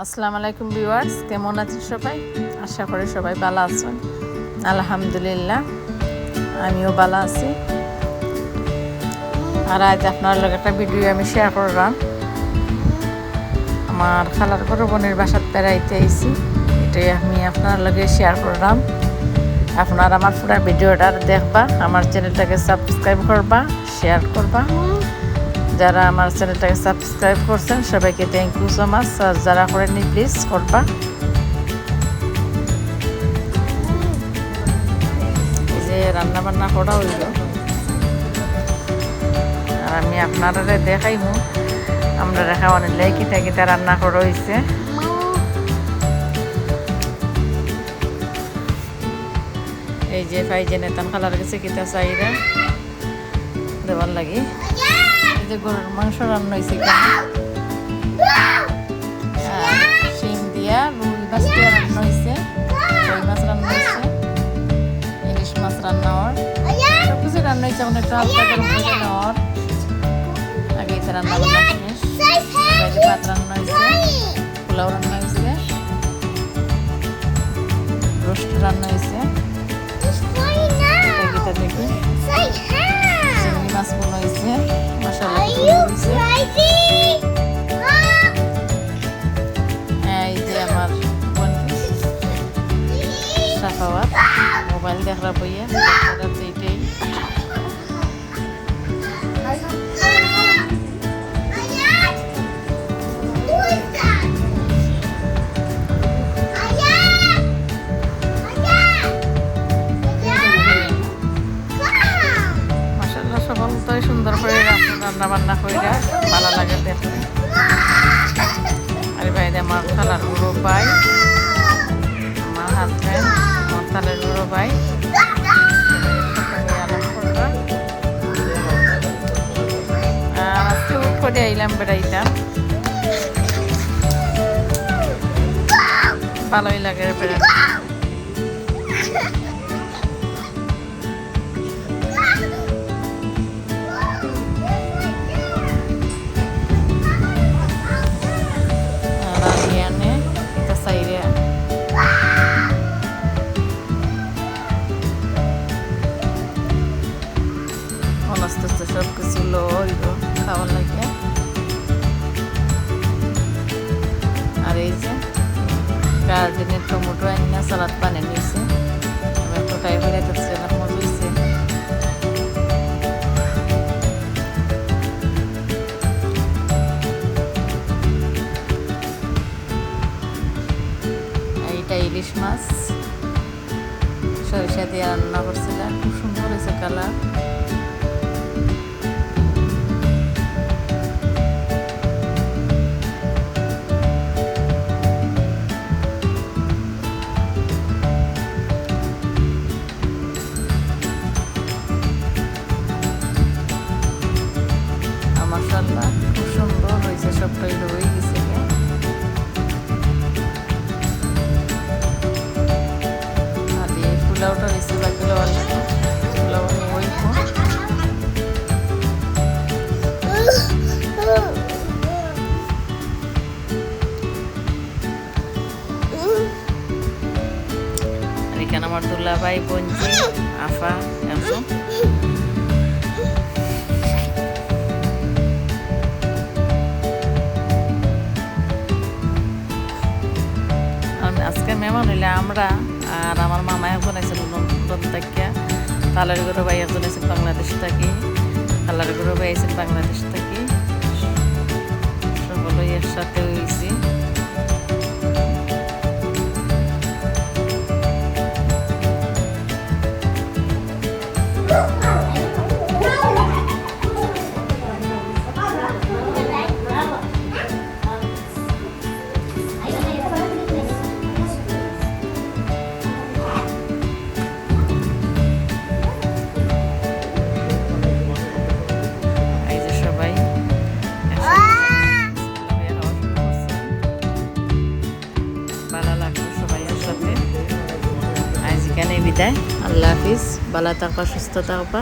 আসসালামু আলাইকুম ভিউয়ার্স, কেমন আছেন সবাই? আশা করি সবাই ভালো আছেন। আলহামদুলিল্লাহ, আমিও ভালো আছি। আর আজ আপনার লগে একটা ভিডিও আমি শেয়ার করলাম। আমার খালার বড় বোনের বাসাত বেড়াইতে আইছি। এটাই আমি আপনার লগে শেয়ার করলাম। আপনার আমার পুরো ভিডিওটা দেখবা, আমার চ্যানেলটাকে সাবস্ক্রাইব করবা শেয়ার করবা। যারা আমার চ্যানেলটাকে সাবস্ক্রাইব করছেন, সবাইকে থ্যাংক ইউ সো মাচ আর যারা করেননি প্লিজ করবা। যে রান্না বান্না করা হইল। আর আমি আপনারা দেখাইমু। আমরা দেখা অনেক কিতা কিতা রান্না করা হয়েছে এই যে ফাইজে নেতান খালার গেছে কিতা চাইরা। দেওয়ার লাগে। যে গরুর মাংস রান্না হয়েছে শিম দিয়া রুই, মাছ দিয়া রান্না হয়েছে রুই মাছ রান্না হয়েছে ইলিশ মাছ রান্না হওয়ার। সব কিছু রান্না হয়েছে এখন একটু হালকা গরম করে নেওয়ার আগে রান্না বান্না মোবাইল দেখা বইয়া। এইটাই সুন্দর রান্না বান্না করে ভালো লাগে দেখতে। আর বাইরে আমার গুঁড়ো পাই। খালের গুঁড়ো পাই আজকে উঠ করে আইলাম বেড়াইতাম ভালোই লাগে বেড়াতে। আস্তে সব কিছু লইল খাওয়ার লাগে আর এই যে গার্ডেনের টমেটো আনিনা সালাদ বানিয়ে নিয়েছে আমি একটু টাই হয়ে যাচ্ছে মজা হয়েছে এইটা ইলিশ মাছ সরিষা দিয়ে রান্না করছিলাম খুব সুন্দর হয়েছে কালার মাসাল্লাহ খুব সুন্দর হয়েছে সবটাই রয়ে গেছে আর এই পোলাওটা হয়েছে বাকি লওয়ার পোলাও ওই আর এখানে আমার দুল্লাভাই বঞ্জি আফা একদম হইলে আমরা আর আমার মামা একজন আছে নতুন থেকে তালার গরু ভাই একজন আছে বাংলাদেশ থেকে। তালার গরু ভাই আছে বাংলাদেশ থেকে। সকলেই একসাথে হয়েছি বিদায়। আল্লাহ হাফিজ। ভালো থাকবা সুস্থ থাকবা